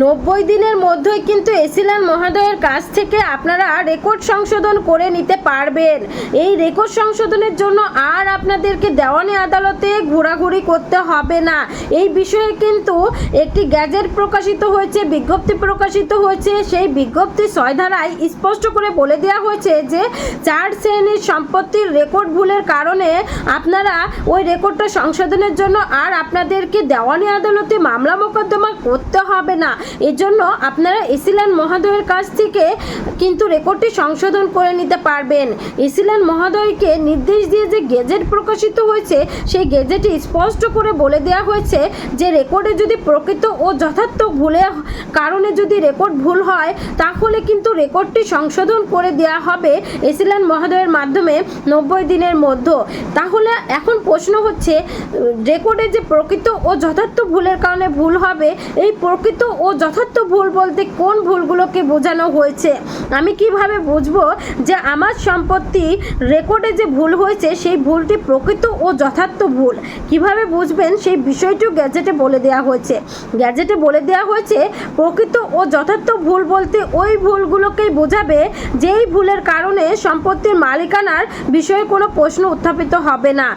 নব্বই দিনের মধ্যেই কিন্তু এসিলান মহোদয়ের কাছ থেকে আপনারা রেকর্ড সংশোধন করে নিতে পারবেন। এই রেকর্ড সংশোধনের জন্য আর আপনাদেরকে দেওয়ানি আদালতে ঘোরাঘুরি করতে হবে না। এই বিষয়ে কিন্তু একটি গ্যাজেট প্রকাশিত হয়েছে, বিজ্ঞপ্তি প্রকাশিত হয়েছে। সেই বিজ্ঞপ্তি ছয় ধারায় স্পষ্ট করে বলে দেওয়া হয়েছে যে, চার শ্রেণির সম্পত্তির রেকর্ড ভুলের কারণে আপনারা ওই রেকর্ডটা সংশোধনের জন্য আর আপনাদেরকে দেওয়ানি আদালতে মামলা মোকদ্দমা করতে হবে না। এর জন্য আপনারা এসিলান মহোদয়ের কাছ থেকে কিন্তু রেকর্ডটি সংশোধন করে নিতে পারবেন। এসিলান মহোদয়কে নির্দেশ দিয়ে যে গেজেট প্রকাশিত হয়েছে, সেই গেজেটে স্পষ্ট করে বলে দেওয়া হয়েছে যে রেকর্ডে যদি প্রকৃত ও যথার্থ ভুলে কারণে যদি রেকর্ড ভুল হয়, তাহলে কিন্তু রেকর্ডটি সংশোধন করে দেওয়া হবে এসিলান মহোদয়ের মাধ্যমে নব্বই দিনের মধ্যে। তাহলে এখন প্রশ্ন হচ্ছে, রেকর্ডে যে প্রকৃত ও যথার্থ ভুলের কারণে ভুল হবে, এই প্রকৃত ও যথার্থ ভুল বলতে কোন ভুলগুলোকে বোঝানো হয়েছে? আমি কীভাবে বুঝব যে আমার সম্পত্তি রেকর্ডে যে ভুল হয়েছে, সেই ভুলটি প্রকৃত ও যথার্থ ভুল? কীভাবে বুঝবেন সেই বিষয়টিও গ্যাজেটে বলে দেওয়া হয়েছে। গ্যাজেটে বলে দেওয়া হয়েছে, প্রকৃত ও যথার্থ ভুল বলতে ওই ভুলগুলোকেই বোঝাবে যেই ভুলের কারণে সম্পত্তির মালিকানার বিষয়ে কোনো প্রশ্ন উত্থাপিত হবে না।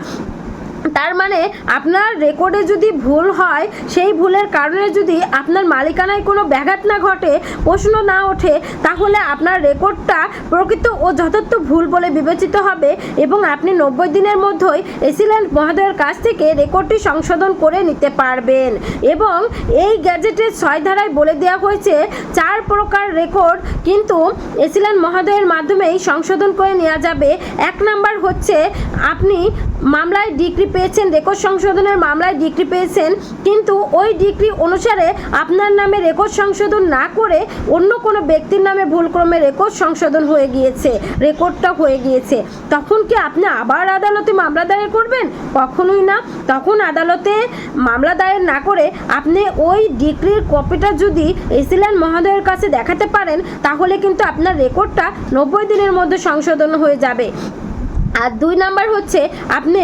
তার মানে আপনার রেকর্ডে যদি ভুল হয়, সেই ভুলের কারণে যদি আপনার মালিকানায় কোনো ব্যাঘাত না ঘটে, প্রশ্ন না ওঠে, তাহলে আপনার রেকর্ডটা প্রকৃত ও যথার্থ ভুল বলে বিবেচিত হবে এবং আপনি নব্বই দিনের মধ্যেই এসিল্যান্ড মহোদয়ের কাছ থেকে রেকর্ডটি সংশোধন করে নিতে পারবেন। এবং এই গ্যাজেটের ছয় ধারায় বলে দেওয়া হয়েছে, চার প্রকার রেকর্ড কিন্তু এসিল্যান্ড মহোদয়ের মাধ্যমেই সংশোধন করে নেওয়া যাবে। এক নাম্বার হচ্ছে, আপনি মামলায় ডিগ্রি পেয়েছেন, রেকর্ড সংশোধনের মামলায় ডিগ্রি পেয়েছেন, কিন্তু ওই ডিগ্রি অনুসারে আপনার নামে রেকর্ড সংশোধন না করে অন্য কোনো ব্যক্তির নামে ভুলক্রমে রেকর্ড সংশোধন হয়ে গিয়েছে, রেকর্ডটা হয়ে গিয়েছে। তখন কি আপনি আবার আদালতে মামলা দায়ের করবেন? কখনোই না। তখন আদালতে মামলা দায়ের না করে আপনি ওই ডিগ্রির কপিটা যদি এসিল্যান্ড মহোদয়ের কাছে দেখাতে পারেন, তাহলে কিন্তু আপনার রেকর্ডটা নব্বই দিনের মধ্যে সংশোধন হয়ে যাবে। আর দুই নাম্বার হচ্ছে আপনি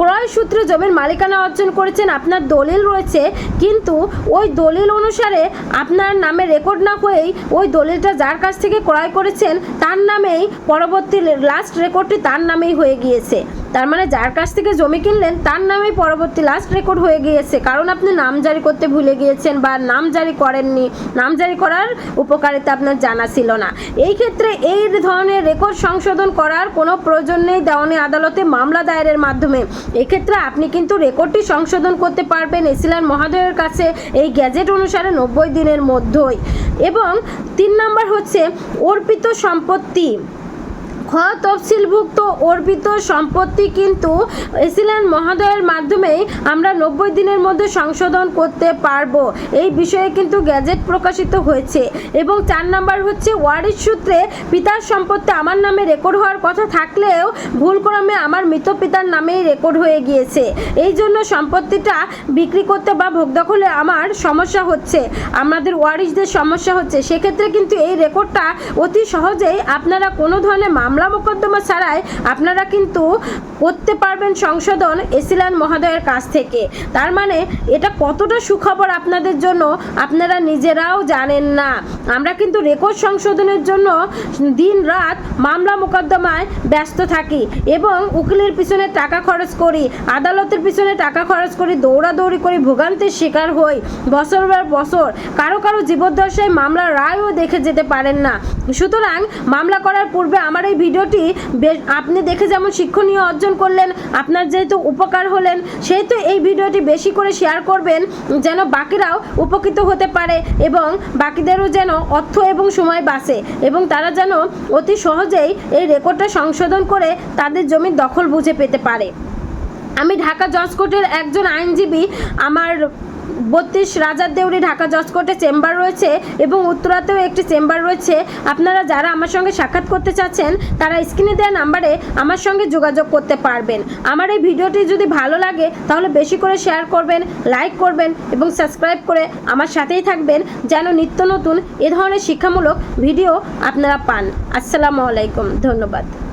ক্রয় সূত্রে জমির মালিকানা অর্জন করেছেন আপনার দলিল রয়েছে, কিন্তু ওই দলিল অনুসারে আপনার নামে রেকর্ড না হয়েই ওই দলিলটা যার কাছ থেকে ক্রয় করেছেন, তার নামেই পরবর্তী লাস্ট রেকর্ডটি তার নামেই হয়ে গিয়েছে। তার মানে যার কাছ থেকে জমি কিনলেন, তার নামেই পরবর্তী লাস্ট রেকর্ড হয়ে গিয়েছে। কারণ আপনি নাম জারি করতে ভুলে গিয়েছেন বা নাম জারি করেননি। নাম জারি করার উপকারিতা আপনার জানা ছিল না। এই ক্ষেত্রে এই ধরনের রেকর্ড সংশোধন করার কোনো প্রয়োজন নেই। দেওয়ানি আদালতে মামলা দায়েরের মাধ্যমে এক্ষেত্রে আপনি কিন্তু রেকর্ডটি সংশোধন করতে পারবেন এসিলান মহাদয়ের কাছে এই গ্যাজেট অনুসারে নব্বই দিনের মধ্যেই। এবং তিন নম্বর হচ্ছে অর্পিত সম্পত্তি। খ তফসিলভুক্ত অর্পিত সম্পত্তি কিন্তু এসিল্যান্ড মহোদয়ের মাধ্যমেই আমরা নব্বই দিনের মধ্যে সংশোধন করতে পারব। এই বিষয়ে কিন্তু গ্যাজেট প্রকাশিত হয়েছে এবং চার নাম্বার হচ্ছে, ওয়ারিশ সূত্রে পিতার সম্পত্তি আমার নামে রেকর্ড হওয়ার কথা থাকলেও ভুলক্রমে আমার মৃত পিতার নামেই রেকর্ড হয়ে গিয়েছে। এই জন্য সম্পত্তিটা বিক্রি করতে বা ভোগ দখলে আমার সমস্যা হচ্ছে। আমাদের ওয়ারিশদের সমস্যা হচ্ছে। সেক্ষেত্রে কিন্তু এই রেকর্ডটা অতি সহজেই আপনারা কোনো ধরনের মামলা মোকদ্দমা ছাড়াই আপনারা কিন্তু করতে পারবেন সংশোধন এসিলান মহোদয়ের কাছ থেকে। তার মানে এটা কতটা সুখবর আপনাদের জন্য আপনারা নিজেরাও জানেন না। আমরা কিন্তু রেকর্ড সংশোধনের জন্য দিন রাত মামলা মোকদ্দমায় ব্যস্ত থাকি এবং উকিলের পিছনে টাকা খরচ করি, আদালতের পিছনে টাকা খরচ করি, দৌড়াদৌড়ি করি, ভোগান্তির শিকার হই, বছর বছর। কারও কারও জীবদ্দশায় মামলার রায়ও দেখে যেতে পারেন না। সুতরাং মামলা করার পূর্বে আমার এই ভিডিওটি আপনি দেখে যেমন শিক্ষণীয় অর্জন করলেন, আপনার যেহেতু উপকার হলেন, সেহেতু এই ভিডিওটি বেশি করে শেয়ার করবেন, যেন বাকিরাও উপকৃত হতে পারে এবং বাকিদেরও যেন অর্থ এবং সময় বাঁচে এবং তারা যেন অতি সহজেই এই রেকর্ডটা সংশোধন করে তাদের জমির দখল বুঝে পেতে পারে। আমি ঢাকা জজ কোর্টের একজন আইনজীবী, আমার বত্রিশ রাজার দেউরি ঢাকা জজ কোর্টে চেম্বার রয়েছে এবং উত্তরাতেও একটি চেম্বার রয়েছে। আপনারা যারা আমার সঙ্গে সাক্ষাৎ করতে চাচ্ছেন, তারা স্ক্রিনে দেওয়া নাম্বারে আমার সঙ্গে যোগাযোগ করতে পারবেন। আমার এই ভিডিওটি যদি ভালো লাগে, তাহলে বেশি করে শেয়ার করবেন, লাইক করবেন এবং সাবস্ক্রাইব করে আমার সাথেই থাকবেন, যেন নিত্য নতুন এ ধরনের শিক্ষামূলক ভিডিও আপনারা পান। আসসালামু আলাইকুম, ধন্যবাদ।